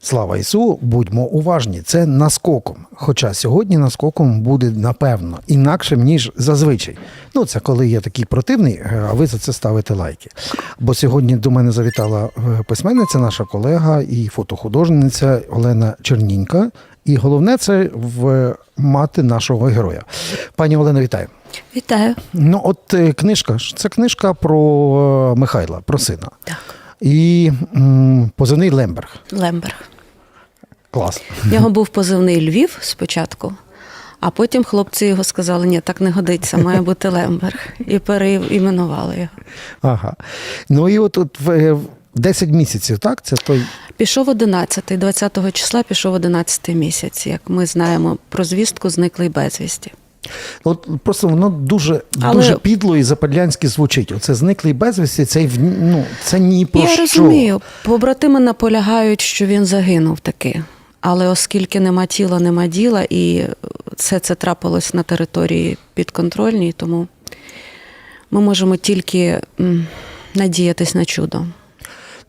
Слава Ісу, будьмо уважні, це наскоком. Хоча сьогодні наскоком буде напевно інакшим, ніж зазвичай. Ну, це коли я такий противний, е, а ви за це ставите лайки. Бо сьогодні до мене завітала е, письменниця, наша колега і фотохудожниця Олена Чернінька. І головне це в мати нашого героя. Пані Олена, вітаю. Вітаю. Ну, от е, книжка ж це книжка про Михайла, про сина. Так, І м, позивний Лемберг. Лемберг. Клас. В нього був позивний Львів спочатку, а потім хлопці його сказали, ні, так не годиться, має бути Лемберг. І переіменували його. Ага. Ну і от, от в, е, 10 місяців, так? Це той. Пішов 11, 20 числа пішов 11 місяць, як ми знаємо про звістку зниклий безвісті. От просто воно дуже, Але- дуже підло і западлянськи звучить. Оце зниклий безвісті, це, ну, це ні про Я що. розумію, побратими наполягають, що він загинув таки. Але оскільки нема тіла, нема діла, і все це трапилось на території підконтрольній, тому ми можемо тільки надіятись на чудо.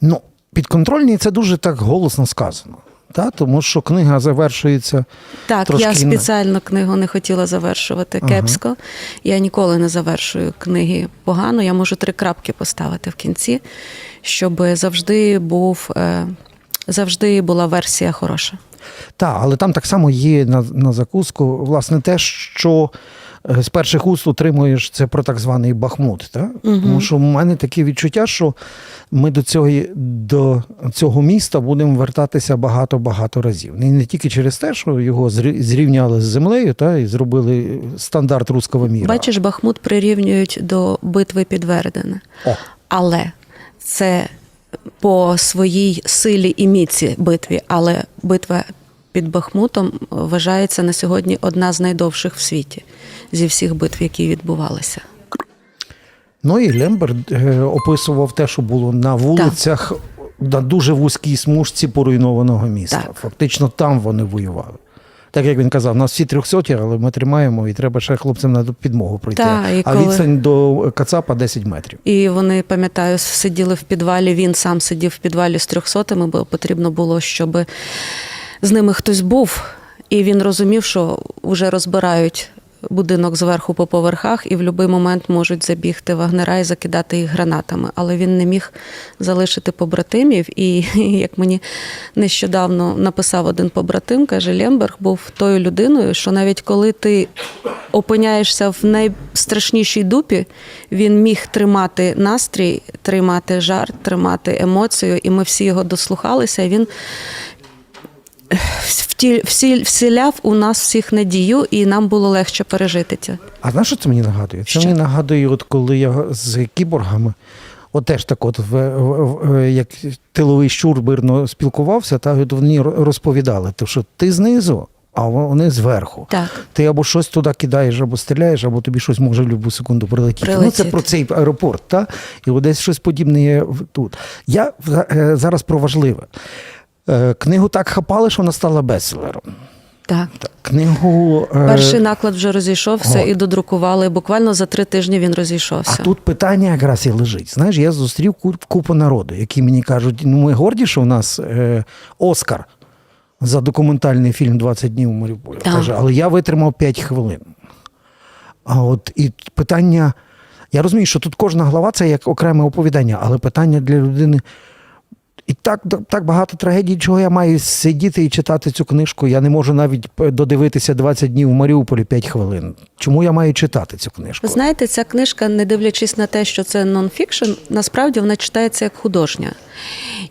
Ну, підконтрольний це дуже так голосно сказано. Та? Тому що книга завершується. Так, Трошки я не- спеціально книгу не хотіла завершувати Ага. кепсько. Я ніколи не завершую книги погано. Я можу три крапки поставити в кінці, щоб завжди був е, завжди була версія хороша. Так, але там так само є на, на закуску, власне, те, що з перших уст утримуєш це про так званий Бахмут. Та? Тому що в мене таке відчуття, що ми до цього, до цього міста будемо вертатися багато-багато разів. І не тільки через те, що його зрі- зрівняли з землею та, і зробили стандарт руського міра. Бачиш, Бахмут прирівнюють до битви під Вердене. О, Але це по своїй силі і міці битві. Але битва під Бахмутом вважається на сьогодні одна з найдовших в світі зі всіх битв, які відбувалися. Ну і Лемберт е, описував те, що було на вулицях на дуже вузькій смужці поруйнованого міста. Так. Фактично там вони воювали. Так як він казав, нас всі трьохсоті, але ми тримаємо і треба ще хлопцям на підмогу пройти. Так, і а коли- відстань до Кацапа 10 метрів. І вони, пам'ятаю, сиділи в підвалі. Він сам сидів в підвалі з трьохсотими, бо потрібно було, щоб з ними хтось був. І він розумів, що вже розбирають будинок зверху по поверхах, і в будь-який момент можуть забігти вагнера і закидати їх гранатами. Але він не міг залишити побратимів. І як мені нещодавно написав один побратим, каже, Лемберг був тою людиною, що навіть коли ти опиняєшся в найстрашнішій дупі, він міг тримати настрій, тримати жарт, тримати емоцію, і ми всі його дослухалися. І він всі- вселяв у нас всіх надію, і нам було легше пережити це. А знаєш, що це мені нагадує? Це Що? мені нагадує, от коли я з кіборгами, от теж так, от в, в- як тиловий щур мирно спілкувався, та вони розповідали, то що ти знизу, а вони зверху. Так. Ти або щось туди кидаєш, або стріляєш, або тобі щось може в будь-яку секунду прилетіти. Ну, це про цей аеропорт, та? і десь щось подібне є тут. Я е, зараз про важливе. Е, Книгу так хапали, що вона стала бестселером. Так. Книгу е, Перший наклад вже розійшовся от. і додрукували. Буквально за три тижні він розійшовся. А тут питання якраз і лежить. Знаєш, я зустрів купу народу, які мені кажуть, ну ми горді, що у нас е, Оскар за документальний фільм «20 днів у Маріуполі. Каже, але я витримав 5 хвилин. А от і питання. Я розумію, що тут кожна глава це як окреме оповідання, але питання для людини. І так, так багато трагедій, чого я маю сидіти і читати цю книжку. Я не можу навіть додивитися 20 днів у Маріуполі 5 хвилин. Чому я маю читати цю книжку? Знаєте, ця книжка, не дивлячись на те, що це нонфікшн, насправді вона читається як художня.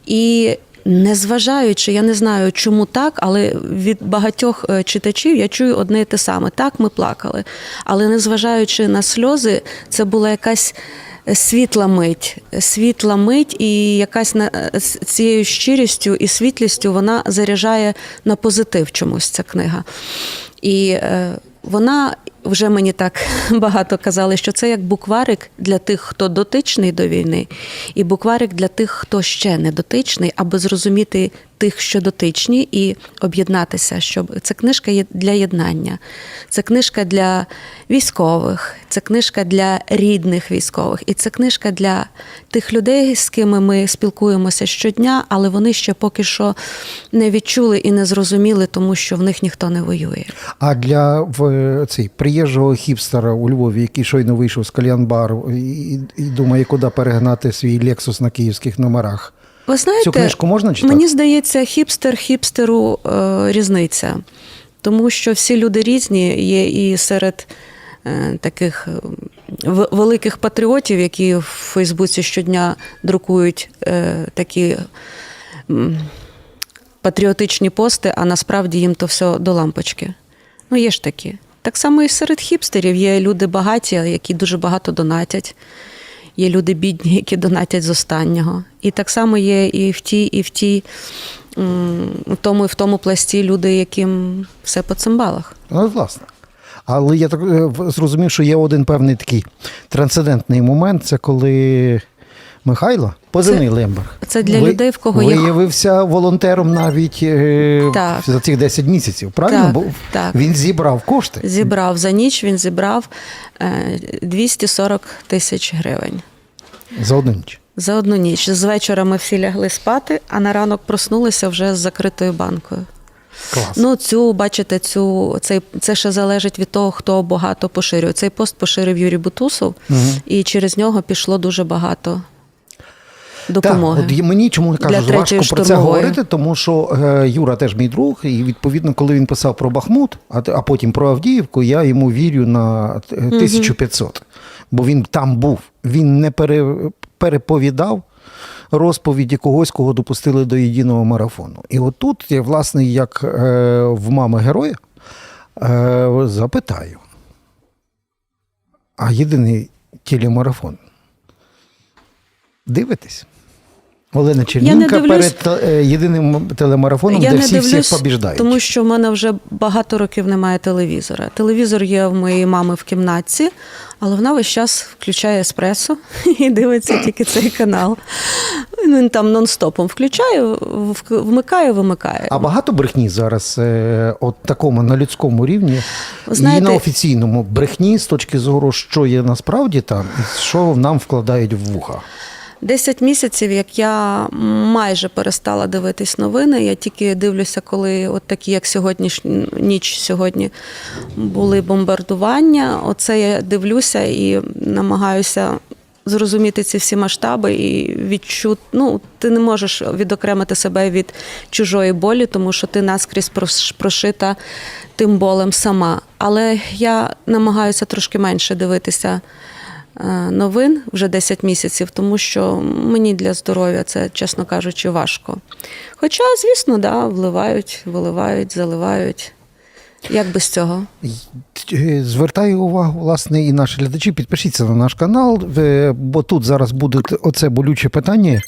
І незважаючи, я не знаю, чому так, але від багатьох е, читачів я чую одне і те саме. Так, ми плакали. Але незважаючи на сльози, це була якась. Світла мить, світла мить, і якась на з цією щирістю і світлістю вона заряджає на позитив чомусь ця книга. І е, вона вже мені так багато казали, що це як букварик для тих, хто дотичний до війни, і букварик для тих, хто ще не дотичний, аби зрозуміти тих, що дотичні, і об'єднатися. Щоб це книжка є для єднання, це книжка для військових, це книжка для рідних військових, і це книжка для тих людей, з ким ми спілкуємося щодня, але вони ще поки що не відчули і не зрозуміли, тому що в них ніхто не воює. А для в, цей, приїжджого хіпстера у Львові, який щойно вийшов з кальянбару і, і думає, куди перегнати свій Лексус на київських номерах. Ви знаєте, Цю книжку можна читати? Мені здається, хіпстер хіпстеру е, різниця, тому що всі люди різні є і серед е, таких е, великих патріотів, які в Фейсбуці щодня друкують е, такі. Патріотичні пости, а насправді їм то все до лампочки. Ну, є ж такі. Так само і серед хіпстерів є люди багаті, які дуже багато донатять. Є люди бідні, які донатять з останнього. І так само є і в тій, і в тій, в тому, і в тому пласті люди, яким все по цимбалах. Ну, власне. Але я так е, зрозумів, що є один певний такий трансцендентний момент, це коли Михайло, позивний Лемберг. це для людей, в кого є- виявився волонтером навіть е, Так. за цих 10 місяців. Правильно? Так, Бо так. він зібрав кошти. Зібрав за ніч, він зібрав е, 240 тисяч гривень. За одну ніч. За одну ніч. З вечора ми всі лягли спати, а на ранок проснулися вже з закритою банкою. Клас. Ну, цю, бачите, цю, цей, це ще залежить від того, хто багато поширює. Цей пост поширив Юрій Бутусов, і через нього пішло дуже багато допомоги. Так, от мені чому я кажу, Для важко третьої про це говорити, тому що е, Юра теж мій друг, і відповідно, коли він писав про Бахмут, а, а потім про Авдіївку, я йому вірю на е, 1500. Бо він там був. Він не пере, переповідав розповіді когось, кого допустили до єдиного марафону. І отут я, власне, як е, в мами героя, е, запитаю. А єдиний телемарафон Дивитесь? Олена Чернінка дивлюсь. перед е, єдиним телемарафоном, Я де всі дивлюсь, всіх побіждають. тому що в мене вже багато років немає телевізора. Телевізор є в моєї мами в кімнатці, але вона весь час включає еспресо і дивиться тільки цей канал. Ну, Він там нон-стопом включає, вк- вмикає, вимикає. А багато брехні зараз, е, от такому на людському рівні, знаєте- і на офіційному брехні з точки зору, що є насправді там, і що нам вкладають в вуха. Десять місяців, як я майже перестала дивитись новини. Я тільки дивлюся, коли от такі, як сьогоднішня ніч сьогодні були бомбардування. Оце я дивлюся і намагаюся зрозуміти ці всі масштаби і відчути. Ну, ти не можеш відокремити себе від чужої болі, тому що ти наскрізь прошита тим болем сама. Але я намагаюся трошки менше дивитися новин вже 10 місяців, тому що мені для здоров'я це, чесно кажучи, важко. Хоча, звісно, да, вливають, виливають, заливають. Як без цього? Е, Звертаю увагу, власне, і наші глядачі, підпишіться на наш канал, е, бо тут зараз буде оце болюче питання.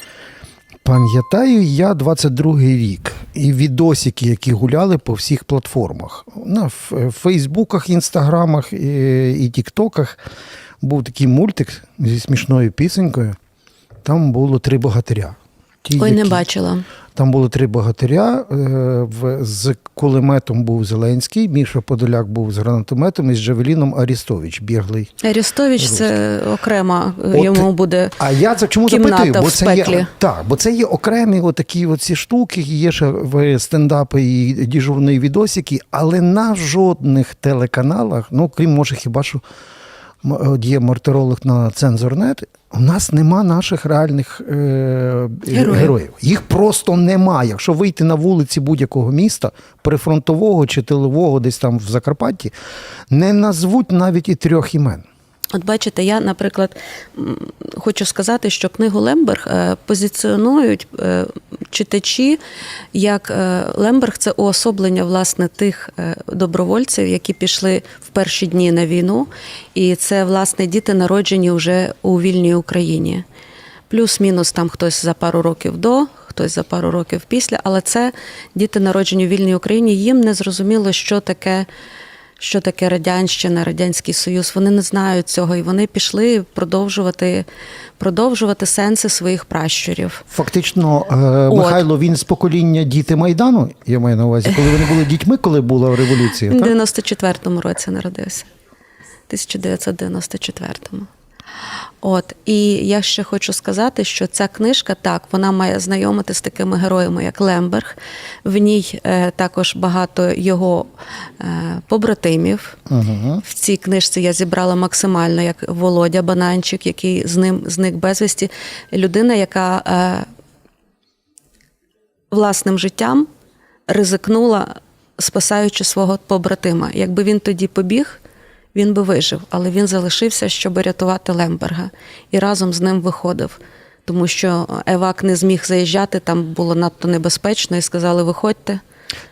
Пам'ятаю я 22-й рік і відосики, які гуляли по всіх платформах. На е, Фейсбуках, Інстаграмах і Тіктоках був такий мультик зі смішною пісенькою. Там було три богатиря. Ті, Ой, не бачила. там були три богатиря. е, З кулеметом був Зеленський, Міша Подоляк був з гранатометом і з Джавеліном Арістович, біглий. Арістович це окрема, От- йому буде. А я це чому запитую? Бо це є так, бо це є окремі отакі оці штуки, є ще в стендапи і діжурні відосики, але на жодних телеканалах, ну крім може, хіба що є мартиролог на цензорнет. У нас нема наших реальних е, Героїв. героїв. Їх просто нема. Якщо вийти на вулиці будь-якого міста, прифронтового чи тилового, десь там в Закарпатті, не назвуть навіть і трьох імен. От бачите, я, наприклад, хочу сказати, що книгу Лемберг е, позиціонують е, читачі як е, Лемберг це уособлення власне тих добровольців, які пішли в перші дні на війну, і це власне діти народжені вже у вільній Україні. Плюс-мінус там хтось за пару років до, хтось за пару років після, але це діти народжені у вільній Україні. Їм не зрозуміло, що таке що таке радянщина, радянський союз. Вони не знають цього, і вони пішли продовжувати, продовжувати сенси своїх пращурів. Фактично, От. Михайло, він з покоління діти Майдану, я маю на увазі, коли вони були дітьми, коли була революція. Він в Так? 94-му році народився. 1994-му. От і я ще хочу сказати, що ця книжка так вона має знайомити з такими героями, як Лемберг. В ній е, також багато його е, побратимів. Угу. В цій книжці я зібрала максимально як Володя Бананчик, який з ним зник безвісті. Людина, яка е, власним життям ризикнула, спасаючи свого побратима. Якби він тоді побіг, він би вижив, але він залишився, щоб рятувати Лемберга, і разом з ним виходив. Тому що Евак не зміг заїжджати, там було надто небезпечно, і сказали: виходьте.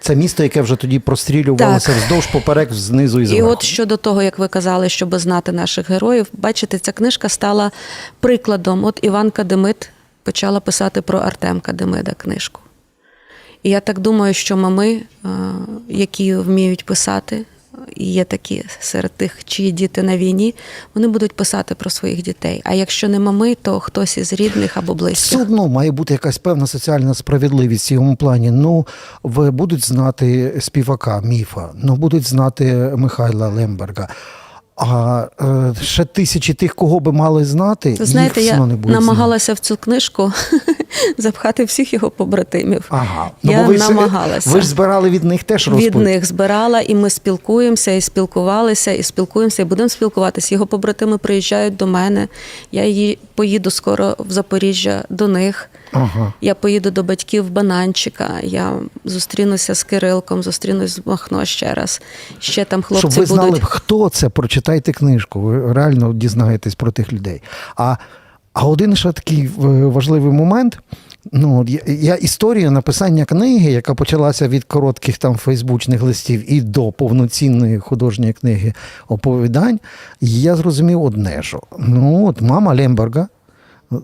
Це місто, яке вже тоді прострілювалося Так. вздовж поперек, знизу і І от щодо того, як ви казали, щоб знати наших героїв, бачите, ця книжка стала прикладом. От Іван Кадемит почала писати про Артемка Демида книжку. І я так думаю, що мами, е, які вміють писати, є такі серед тих, чиї діти на війні, вони будуть писати про своїх дітей. А якщо не мами, то хтось із рідних або Все близьких. одно має бути якась певна соціальна справедливість в цьому плані. Ну, ви будуть знати співака міфа, ну будуть знати Михайла Лемберга. А е, ще тисячі тих, кого би мали знати, знаєте, їх я все не знати. намагалася в цю книжку запхати всіх його побратимів. Ага. Я бо ви, намагалася. Ви ж збирали від них теж розповідь. Від них збирала, і ми спілкуємося, і спілкувалися, і спілкуємося, і будемо спілкуватися. Його побратими приїжджають до мене. Я її поїду скоро в Запоріжжя до них. Ага. Я поїду до батьків Бананчика. Я зустрінуся з Кирилком, зустрінусь з Махно ще раз. Ще там хлопці Щоб ви знали, будуть. хто це, прочитайте книжку. Ви реально дізнаєтесь про тих людей. А, а один ще такий е, важливий момент. Ну, я, історія написання книги, яка почалася від коротких там фейсбучних листів і до повноцінної художньої книги оповідань, я зрозумів одне, що ну от мама Лемберга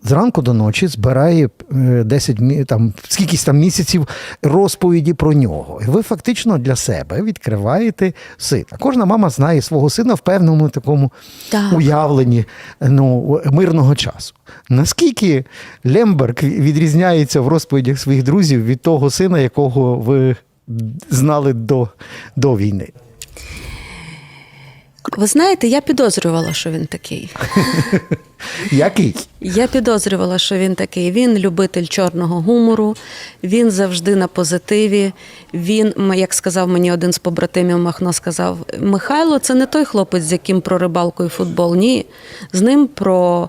Зранку до ночі збирає е, 10 мі- там скількись там місяців розповіді про нього. І ви фактично для себе відкриваєте сина. Кожна мама знає свого сина в певному такому Так. уявленні ну, мирного часу. Наскільки Лемберг відрізняється в розповідях своїх друзів від того сина, якого ви знали до, до війни? Ви знаєте, я підозрювала, що він такий. Який? Я підозрювала, що він такий. Він любитель чорного гумору, він завжди на позитиві. Він, як сказав мені один з побратимів Махно, сказав: Михайло, це не той хлопець, з яким про рибалку і футбол. Ні. З ним про.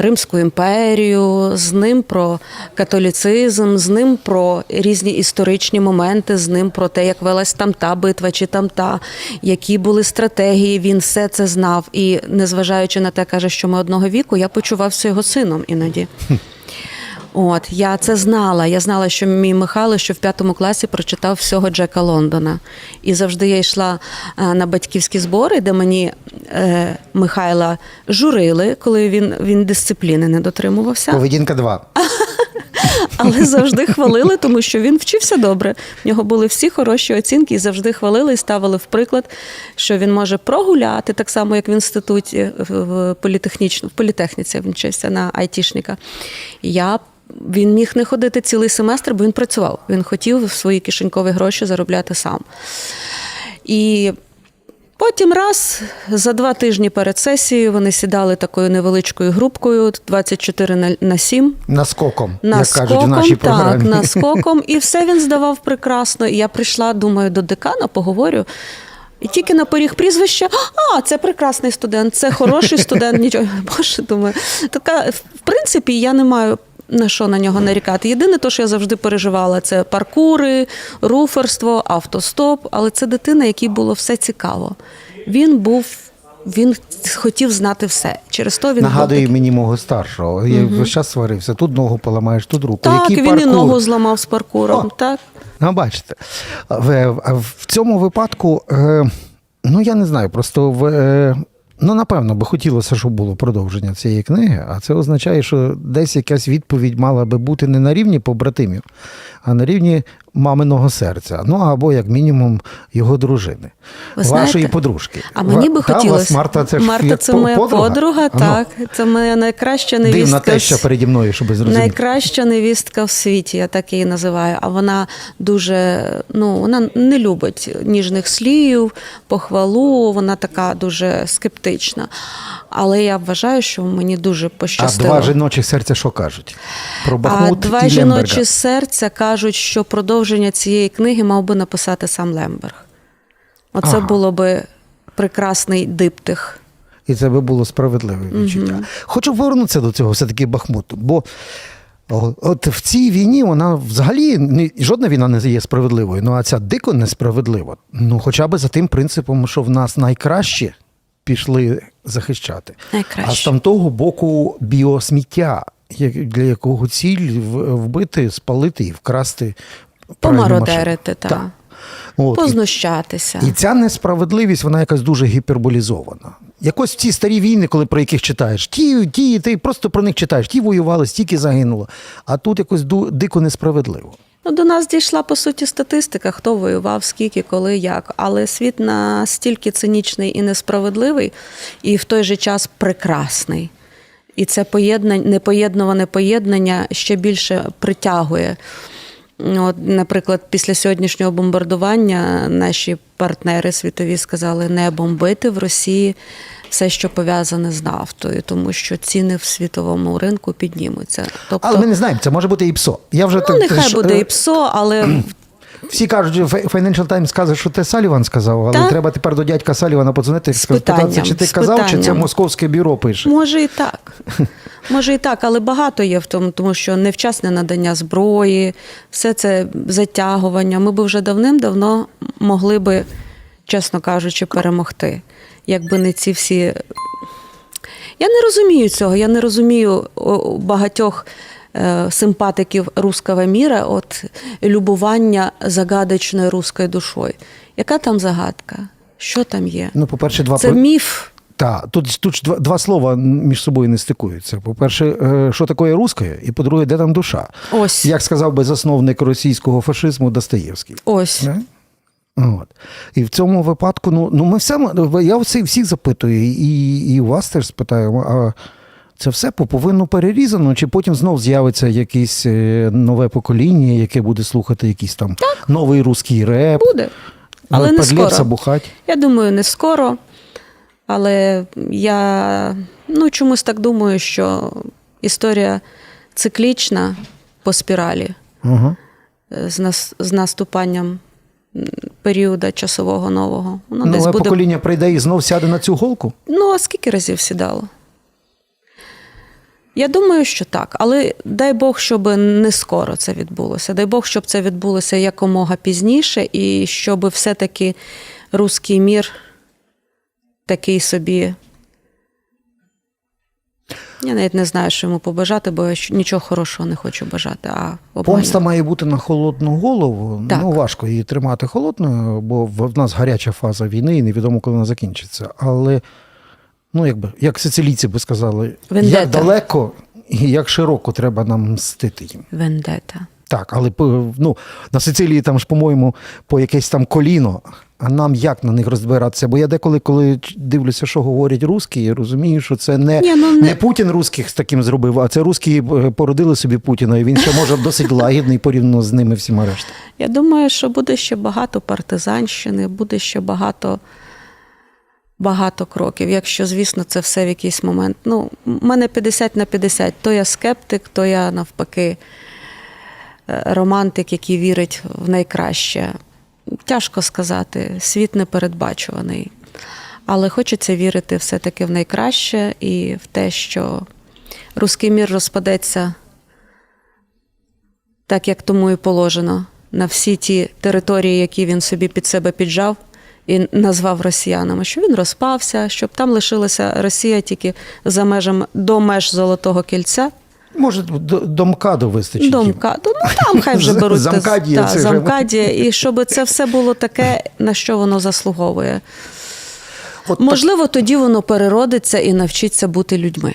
Римську імперію, з ним про католіцизм, з ним про різні історичні моменти, з ним про те, як велась там та битва чи там та, які були стратегії. Він все це знав. І незважаючи на те, каже, що ми одного віку, я почувався його сином іноді. От я це знала. Я знала, що мій Михайло, що в п'ятому класі прочитав всього Джека Лондона. І завжди я йшла е, на батьківські збори, де мені е, Михайла журили, коли він, він дисципліни не дотримувався. Поведінка 2. Але завжди хвалили, тому що він вчився добре. В нього були всі хороші оцінки, і завжди хвалили і ставили в приклад, що він може прогуляти, так само, як в інституті в- політехнічно, в політехніці він вчився на айтішника. Я він міг не ходити цілий семестр, бо він працював. Він хотів свої кишенькові гроші заробляти сам. І Потім раз за два тижні перед сесією вони сідали такою невеличкою групкою 24 на- на 7 Наскоком, як наскоком, кажуть в нашій програмі. так, наскоком, і все він здавав прекрасно. І я прийшла, думаю, до декана, поговорю. І тільки на поріг прізвище, а, це прекрасний студент, це хороший студент, нічого. Боже, думаю. Така, в принципі, я не маю на що на нього нарікати. Єдине, то, що я завжди переживала, це паркури, руферство, автостоп. Але це дитина, якій було все цікаво. Він був, він хотів знати все. Через то він Нагадує такий- мені мого старшого. Я весь час сварився. Тут ногу поламаєш, тут руку. Так, Який він паркур? і ногу зламав з паркуром. О. Так. Ну, бачите, в, в цьому випадку, е, ну я не знаю, просто в. Ну, напевно, би хотілося, щоб було продовження цієї книги, а це означає, що десь якась відповідь мала би бути не на рівні побратимів, а на рівні маминого серця. Ну або як мінімум його дружини, Ви вашої знаєте, подружки. А мені би та, хотілося. Марта, це ж Марта це моя подруга, А ну, так. Це моя найкраща Дивна невістка. теща з- переді мною, щоб ви зрозуміли. Найкраща невістка в світі, я так її називаю. А вона дуже ну вона не любить ніжних слів, похвалу. Вона така дуже скептична. Але я вважаю, що мені дуже А два жіночих серця що кажуть? Про А два і Лемберга. жіночі серця кажуть, що продовження цієї книги мав би написати сам Лемберг. Оце Ага. було би прекрасний диптих. І це би було справедливе відчуття. Хочу повернутися до цього все-таки Бахмуту. Бо от в цій війні вона взагалі жодна війна не є справедливою. Ну а ця дико несправедлива. Ну, хоча б за тим принципом, що в нас найкраще пішли захищати. Найкраще. А з там того боку біосміття, для якого ціль вбити, спалити і вкрасти. Помародерити, та. От, познущатися. і ця несправедливість, вона якась дуже гіперболізована. Якось ці старі війни, коли про яких читаєш, ті, ті, ти просто про них читаєш, ті воювали, стільки загинуло. А тут якось дико несправедливо. Ну, до нас дійшла по суті статистика, хто воював, скільки, коли, як. Але світ настільки цинічний і несправедливий, і в той же час прекрасний. І це поєднання, непоєднуване поєднання ще більше притягує. От, наприклад, після сьогоднішнього бомбардування наші партнери світові сказали не бомбити в Росії все, що пов'язане з нафтою, тому що ціни в світовому ринку піднімуться. Тобто, Але ми не знаємо, це може бути і ПСО. Я вже ну, так- нехай ж, буде е, і ПСО, але Всі кажуть, що Financial Times каже, що те Саліван сказав, але Так. треба тепер до дядька Салівана подзвонити і З чи ти казав, чи це московське бюро пише. Може і так. Може і так, але багато є в тому, тому що невчасне надання зброї, все це затягування. Ми б вже давним-давно могли би, чесно кажучи, перемогти. Якби не ці всі. Я не розумію цього. Я не розумію багатьох е, симпатиків руского міра, от любування загадочною руською душою. Яка там загадка? Що там є? Ну, по-перше, два Це міф. Так, тут, тут два, два слова між собою не стикуються. По-перше, е, що таке русське, і по-друге, де там душа? Ось. Як сказав би засновник російського фашизму Достоєвський. Ось. Не? От. І в цьому випадку, ну, ну ми все, я всі, всіх запитую, і, і вас теж спитаю, а це все поповинно перерізано, чи потім знов з'явиться якесь е, нове покоління, яке буде слухати якийсь там новий русський реп, Буде. Але не скоро. бухать. Я думаю, не скоро. Але я ну, чомусь так думаю, що історія циклічна по спіралі е, з, нас, з наступанням м, періоду часового нового. Воно десь Нове буде. покоління прийде і знов сяде на цю голку. Ну, а скільки разів сідало? Я думаю, що так. Але дай Бог, щоб не скоро це відбулося. Дай Бог, щоб це відбулося якомога пізніше, і щоб все-таки руський мір такий собі. Я навіть не знаю, що йому побажати, бо я нічого хорошого не хочу бажати. А. Помста має бути на холодну голову. Так. Ну, важко її тримати холодною, бо в нас гаряча фаза війни, і невідомо, коли вона закінчиться. Але, ну, якби, як сицилійці би сказали, Вендета. як далеко і як широко треба нам мстити їм. Вендета. Так, але ну, на Сицилії там ж, по-моєму, по якесь там коліно. А нам як на них розбиратися? Бо я деколи, коли дивлюся, що говорять русські, я розумію, що це не, Ні, ну, не- не Путін русських з таким зробив, а це русські е, породили собі Путіна, і він ще може досить лагідний порівняно з ними всіма решта. Я думаю, що буде ще багато партизанщини, буде ще багато, багато кроків. Якщо, звісно, це все в якийсь момент. Ну, в мене 50 на 50. То я скептик, то я навпаки романтик, який вірить в найкраще. Тяжко сказати, світ непередбачуваний. Але хочеться вірити все-таки в найкраще і в те, що руський мір розпадеться так як тому і положено, на всі ті території, які він собі під себе піджав і назвав росіянами, що він розпався, щоб там лишилася Росія тільки за межами до меж Золотого кільця. Може, до, до МКАДу вистачить. До МКАДу, ну там хай вже беруть Замкадія та, замкадія, і щоб це все було таке, на що воно заслуговує. От Можливо, тоді воно переродиться і навчиться бути людьми.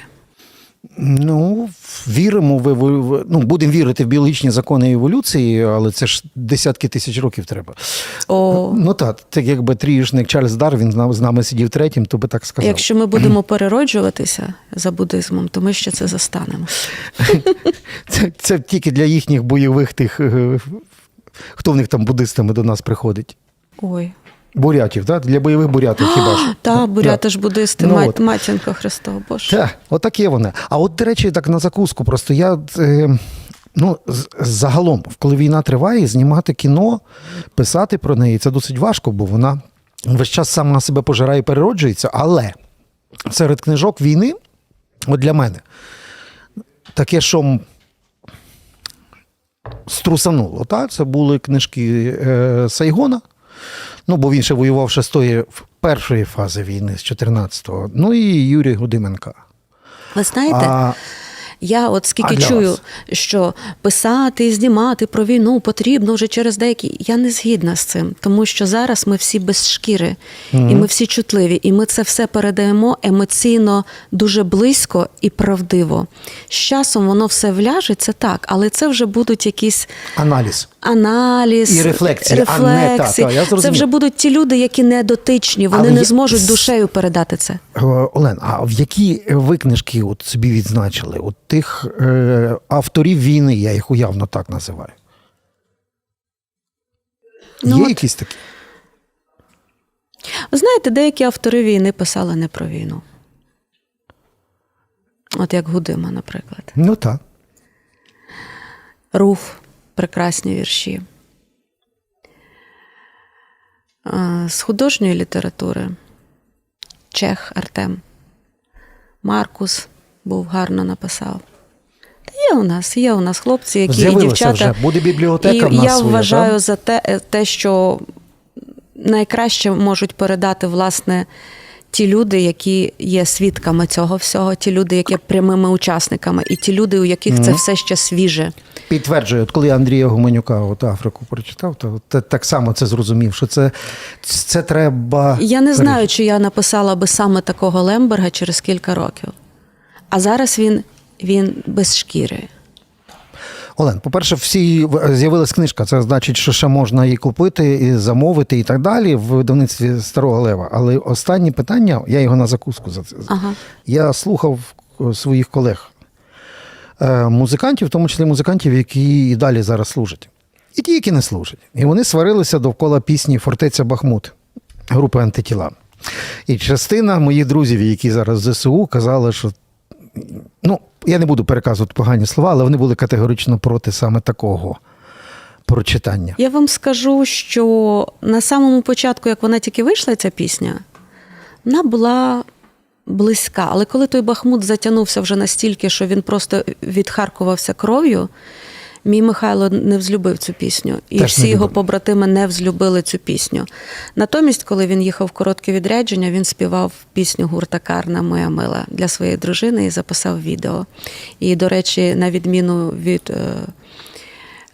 Ну, віримо в еволю- ну, будемо вірити в біологічні закони еволюції, але це ж десятки тисяч років треба. О, Ну так, так якби тріжник Чарльз Дарвін з нами- з нами сидів третім, то би так сказав. якщо ми будемо перероджуватися за буддизмом, то ми ще це застанемо. Це, це тільки для їхніх бойових тих, е, хто в них там буддистами до нас приходить. Ой. Бурятів, так? Для бойових бурятів хіба ж. Та, буряти ж буддисти, Ну мать, от. матінко Христова, Боже. Так, отаке воно. А от, до речі, так на закуску, просто я. Е, ну, загалом, коли війна триває, знімати кіно, писати про неї це досить важко, бо вона весь час сама себе пожирає і перероджується. Але серед книжок війни, от для мене, таке, що струсануло, так? це були книжки е, Сайгона. Ну, бо він ще воював ще з тої першої фази війни, з 14-го. Ну і Юрій Гудименка. Ви знаєте, А, Я от скільки А чую, що писати і знімати про війну потрібно вже через деякі. Я не згідна з цим, тому що зараз ми всі без шкіри, і ми всі чутливі, і ми це все передаємо емоційно дуже близько і правдиво. З часом воно все вляже, це так, але це вже будуть якісь аналіз. аналіз І рефлексії, а не рефлексії. так, я це вже будуть ті люди, які не дотичні, вони Але не є- зможуть душею передати це. Е, Олен, а в які ви книжки от собі відзначили? От тих е, авторів війни, я їх уявно так називаю. Ну, Є от- якісь такі? Знаєте, деякі автори війни писали не про війну. От як Гудима, наприклад. Ну так. Руф прекрасні вірші. З художньої літератури Чех Артем. Маркус був гарно написав. Є у нас, є у нас хлопці, які і З'явилося дівчата. вже. Буде бібліотека і в нас я своя, вважаю так? за те, е, те, що найкраще можуть передати власне ті люди, які є свідками цього всього, ті люди, які є прямими учасниками, і ті люди, у яких це все ще свіже. Підтверджую, от коли Андрія Гуменюка от Африку прочитав, то так само це зрозумів, що це, це треба. Я не знаю, чи я написала би саме такого Лемберга через кілька років. А зараз він, він без шкіри. Олен, по-перше, всі з'явилась книжка. Це значить, що ще можна її купити, і замовити і так далі в видавництві Старого Лева. Але останнє питання, я його на закуску за це. Ага. Я слухав е, своїх колег, е, музикантів, в тому числі музикантів, які і далі зараз служать. І ті, які не служать. І вони сварилися довкола пісні Фортеця Бахмут групи антитіла. І частина моїх друзів, які зараз в ЗСУ, казали, що ну, я не буду переказувати погані слова, але вони були категорично проти саме такого прочитання. Я вам скажу, що на самому початку, як вона тільки вийшла, ця пісня, вона була близька. Але коли той Бахмут затягнувся вже настільки, що він просто відхаркувався кров'ю, мій Михайло не взлюбив цю пісню, і Теж всі його побратими не взлюбили цю пісню. Натомість, коли він їхав в коротке відрядження, він співав пісню гурта Карна Моя мила для своєї дружини і записав відео. І, до речі, на відміну від. е,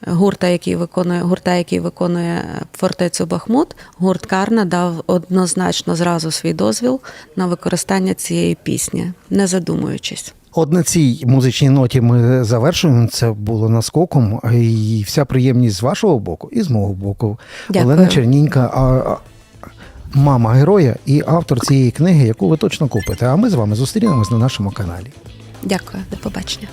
гурта, який виконує гурта, який виконує фортецю Бахмут, гурт Карна дав однозначно зразу свій дозвіл на використання цієї пісні, не задумуючись. От на цій музичній ноті ми завершуємо. Це було наскоком. І вся приємність з вашого боку і з мого боку. Дякую. Олена Чернінька, а, а, мама героя і автор цієї книги, яку ви точно купите. А ми з вами зустрінемось на нашому каналі. Дякую, до побачення.